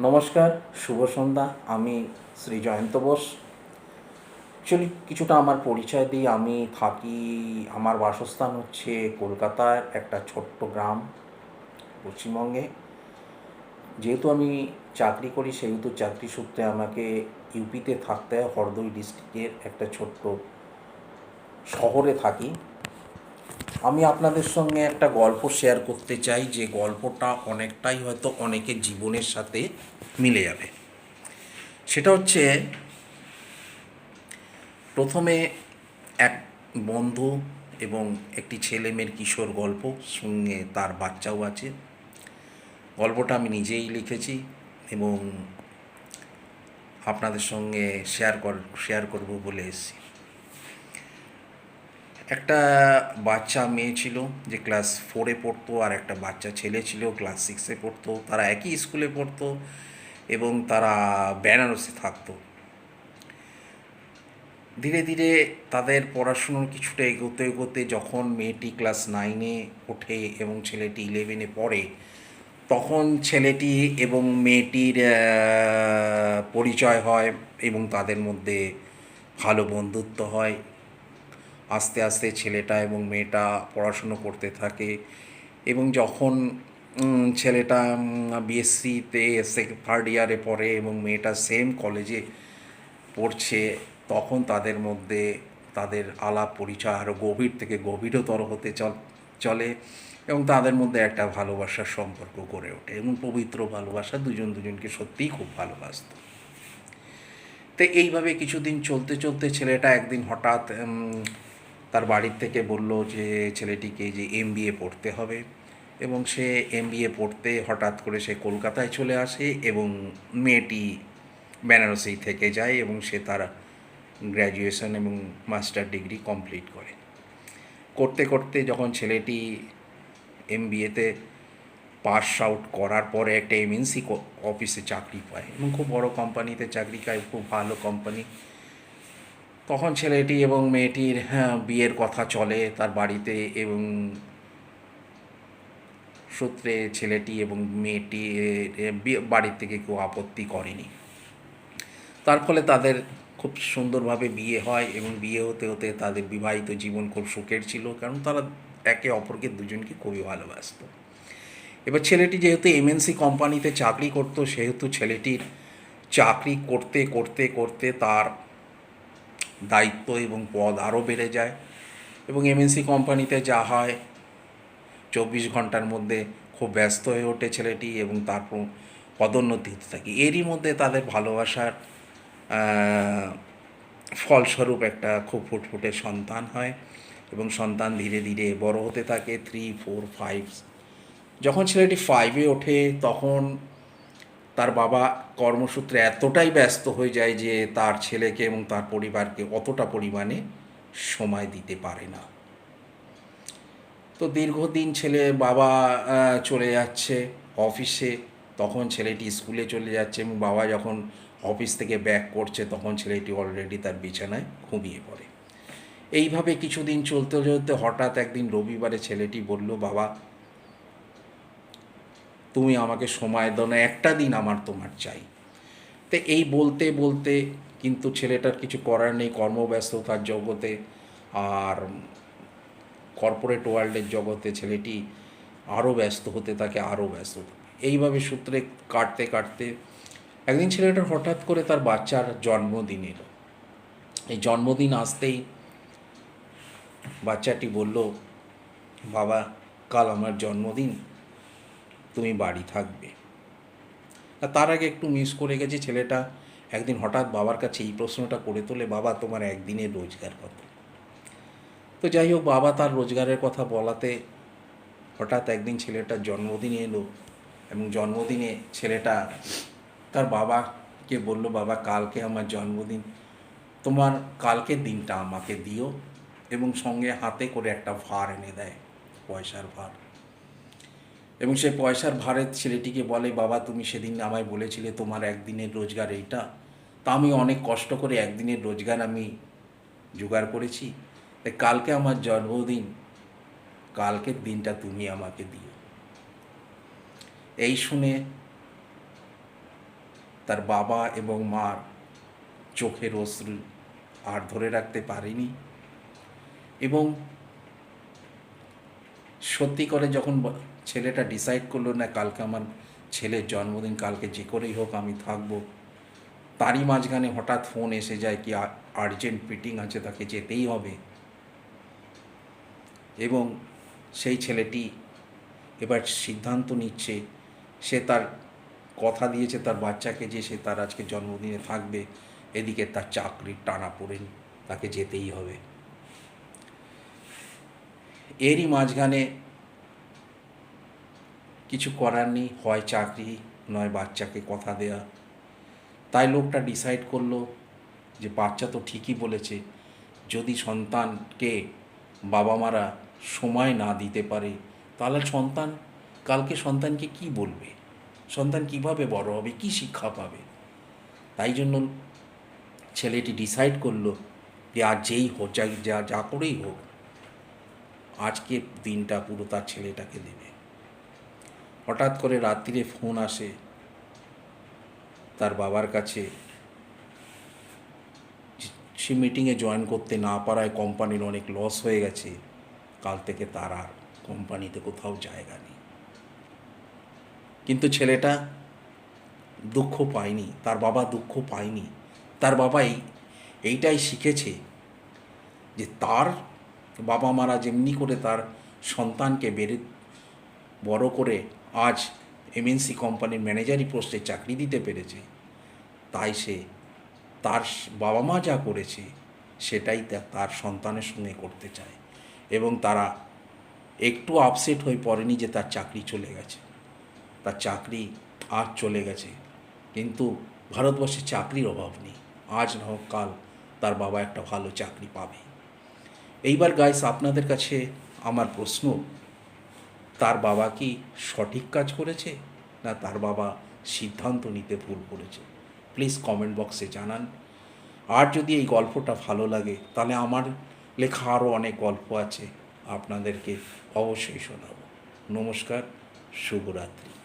নমস্কার, শুভ সন্ধ্যা। আমি শ্রী জয়ন্ত বোস। অ্যাকচুয়ালি কিছুটা আমার পরিচয় দিই। আমি থাকি, আমার বাসস্থান হচ্ছে কলকাতার একটা ছোট্ট গ্রাম পশ্চিমবঙ্গে। যেহেতু আমি চাকরি করি, সেহেতু চাকরি সূত্রে আমাকে ইউপিতে থাকতে হয়, হরদই ডিস্ট্রিক্টের একটা ছোট্ট শহরে থাকি। আমি আপনাদের সঙ্গে একটা গল্প শেয়ার করতে চাই, যে গল্পটা অনেকটাই হয়তো অনেকের জীবনের সাথে মিলে যাবে। সেটা হচ্ছে, প্রথমে এক বন্ধু এবং একটি ছেলে মেয়ের কিশোর গল্প, সঙ্গে তার বাচ্চাও আছে। গল্পটা আমি নিজেই লিখেছি এবং আপনাদের সঙ্গে শেয়ার কর শেয়ার করব বলে এসেছি। একটা বাচ্চা মেয়ে ছিল যে ক্লাস ফোরে পড়তো আর একটা বাচ্চা ছেলে ছিল ক্লাস সিক্সে পড়তো। তারা একই স্কুলে পড়তো এবং তারা বেনারসে থাকতো। ধীরে ধীরে তাদের পড়াশুনোর কিছুটা এগোতে এগোতে যখন মেয়েটি ক্লাস নাইনে ওঠে এবং ছেলেটি ইলেভেনে পড়ে, তখন ছেলেটি এবং মেয়েটির পরিচয় হয় এবং তাদের মধ্যে ভালো বন্ধুত্ব হয়। আস্তে আস্তে ছেলেটা এবং মেয়েটা পড়াশুনো করতে থাকে এবং যখন ছেলেটা বিএসসিতে থার্ড ইয়ারে পড়ে এবং মেয়েটা সেম কলেজে পড়ছে, তখন তাদের মধ্যে তাদের আলাপ পরিচয় আরও গভীর থেকে গভীরতর হতে চল এবং তাদের মধ্যে একটা ভালোবাসার সম্পর্ক গড়ে ওঠে এবং পবিত্র ভালোবাসা দুজন দুজনকে সত্যিই খুব ভালোবাসতো। তো এইভাবে কিছুদিন চলতে চলতে ছেলেটা একদিন হঠাৎ তার বাড়ির থেকে বলল যে, ছেলেটিকে যে এম পড়তে হবে। এবং সে এম পড়তে হঠাৎ করে সে কলকাতায় চলে আসে এবং মেয়েটি বেনারসেই থেকে যায় এবং সে তার গ্র্যাজুয়েশন এবং মাস্টার ডিগ্রি কমপ্লিট করে। করতে করতে যখন ছেলেটি এম বিএতে পাস আউট করার পরে একটা এমএনসি অফিসে চাকরি পায় এবং খুব বড় কোম্পানিতে চাকরি পায়, খুব ভালো কোম্পানি তখন ছেলেটি এবং মেয়েটির হ্যাঁ, বিয়ের কথা চলে তার বাড়িতে এবং সূত্রে ছেলেটি এবং মেয়েটি বাড়ির থেকে কেউ আপত্তি করেনি। তার ফলে তাদের খুব সুন্দরভাবে বিয়ে হয় এবং বিয়ে হতে হতে তাদের বিবাহিত জীবন খুব সুখের ছিল কারণ তারা একে অপরকে দুজনকে খুবই ভালোবাসতো। এবার ছেলেটি যেহেতু এমএনসি কোম্পানিতে চাকরি করতো সেহেতু ছেলেটির চাকরি করতে করতে করতে তার দায়িত্ব এবং পদ আরও বেড়ে যায় এবং এমএনসি কোম্পানিতে যা হয়, চব্বিশ ঘণ্টার মধ্যে খুব ব্যস্ত হয়ে ওঠে ছেলেটি এবং তারপর পদোন্নতি হতে থাকে। এরই মধ্যে তাদের ভালোবাসার ফলস্বরূপ একটা খুব ফুটফুটে সন্তান হয় এবং সন্তান ধীরে ধীরে বড় হতে থাকে। থ্রি ফোর ফাইভ যখন ছেলেটি ফাইভে ওঠে, তখন তার বাবা কর্মসূত্রে এতটাই ব্যস্ত হয়ে যায় যে তার ছেলেকে এবং তার পরিবারকে অতটা পরিমাণে সময় দিতে পারে না। তো দীর্ঘদিন ছেলে বাবা চলে যাচ্ছে অফিসে, তখন ছেলেটি স্কুলে চলে যাচ্ছে এবং বাবা যখন অফিস থেকে ব্যাক করছে তখন ছেলেটি অলরেডি তার বিছানায় ঘুমিয়ে পড়ে। এইভাবে কিছুদিন চলতে চলতে হঠাৎ একদিন রবিবারে ছেলেটি বলল, বাবা তুমি আমাকে সময় দাও না, একটা দিন আমার তোমার চাই। তো এই বলতে বলতে কিন্তু ছেলেটার কিছু করার নেই, কর্মব্যস্ততার জগতে আর কর্পোরেট ওয়ার্ল্ডের জগতে ছেলেটি আরও ব্যস্ত হতে থাকে আরও ব্যস্ত এইভাবে সূত্রে কাটতে কাটতে একদিন ছেলেটার হঠাৎ করে তার বাচ্চার জন্মদিন এলো। এই জন্মদিন আসতেই বাচ্চাটি বলল, বাবা, কাল আমার জন্মদিন। তুমি বাড়ি থাকবে। তার আগে একটু মিস করে গেছে ছেলেটা। একদিন হঠাৎ বাবার কাছে এই প্রশ্নটা করে তোলে, বাবা, তোমার একদিনের রোজগার কত? তো যাই হোক, বাবা তার রোজগারের কথা বলাতে হঠাৎ একদিন ছেলেটার জন্মদিনে এলো এবং জন্মদিনে ছেলেটা তার বাবাকে বলল, বাবা, কালকে আমার জন্মদিন। তোমার কালকের দিনটা আমাকে দিও এবং সঙ্গে হাতে করে একটা ভার এনে দেয়, পয়সার ভার। এবং সে পয়সার ভারে ছেলেটিকে বলে, বাবা, তুমি সেদিন আমায় বলেছিলে তোমার একদিনের রোজগার এইটা। তা আমি অনেক কষ্ট করে একদিনের রোজগার আমি জোগাড় করেছি। তাই কালকে আমার জন্মদিন। কালকের দিনটা তুমি আমাকে দিও। এই শুনে তার বাবা এবং মার চোখের অশ্রু আর ধরে রাখতে পারেনি এবং সত্যি করে যখন ছেলেটা ডিসাইড করল, না, কালকে আমার ছেলের জন্মদিন, কালকে যে করেই হোক আমি থাকব। তারই মাঝখানে হঠাৎ ফোন এসে যায় কি আর্জেন্ট মিটিং আছে, তাকে যেতেই হবে। এবং সেই ছেলেটি এবার সিদ্ধান্ত নিচ্ছে, সে তার কথা দিয়েছে তার বাচ্চাকে যে সে তার আজকে জন্মদিনে থাকবে, এদিকে তার চাকরির টানা পড়েন, তাকে যেতেই হবে। এরই মাঝখানে কিছু করার নেই, হয় চাকরি, নয় বাচ্চাকে কথা দেয়া। তাই লোকটা ডিসাইড করল যে বাচ্চা তো ঠিকই বলেছে, যদি সন্তানকে বাবা মারা সময় না দিতে পারে, তাহলে সন্তান, কালকে সন্তানকে কি বলবে? সন্তান কীভাবে বড় হবে? কি শিক্ষা পাবে? তাই জন্য ছেলেটি ডিসাইড করল যে আর যেই হোক যা যা করেই হোক আজকে দিনটা পুরো তার ছেলেটাকে দেবে। হঠাৎ করে রাত্রিরে ফোন আসে তার বাবার কাছে সে মিটিংয়ে জয়েন করতে না পারায় কোম্পানির অনেক লস হয়ে গেছে। কাল থেকে তার আর কোম্পানিতে কোথাও জায়গা নেই। কিন্তু ছেলেটা দুঃখ পায়নি, তার বাবা দুঃখ পায়নি। তার বাবাই এইটাই শিখেছে যে তার বাবা মারা যেমনি করে তার সন্তানকে বেড়ে বড় করে আজ এমএনসি কোম্পানির ম্যানেজারি পোস্টে চাকরি দিতে পেরেছে, তাই সে তার বাবা মা যা করেছে সেটাই তার সন্তানের সঙ্গে করতে চায় এবং তারা একটু আপসেট হয়ে পড়েনি যে তার চাকরি চলে গেছে। তার চাকরি আজ চলে গেছে, কিন্তু ভারতবর্ষে চাকরির অভাব নেই। আজ না হোক কাল তার বাবা একটা ভালো চাকরি পাবে। এইবার গাইস আপনাদের কাছে আমার প্রশ্ন, তার বাবা কি সঠিক কাজ করেছে? না তার বাবা সিদ্ধান্ত নিতে ভুল করেছে? প্লিজ কমেন্ট বক্সে জানান। আর যদি এই গল্পটা ভালো লাগে, তাহলে আমার লেখা আরও অনেক গল্প আছে, আপনাদেরকে অবশ্যই শোনাবো। নমস্কার, শুভরাত্রি।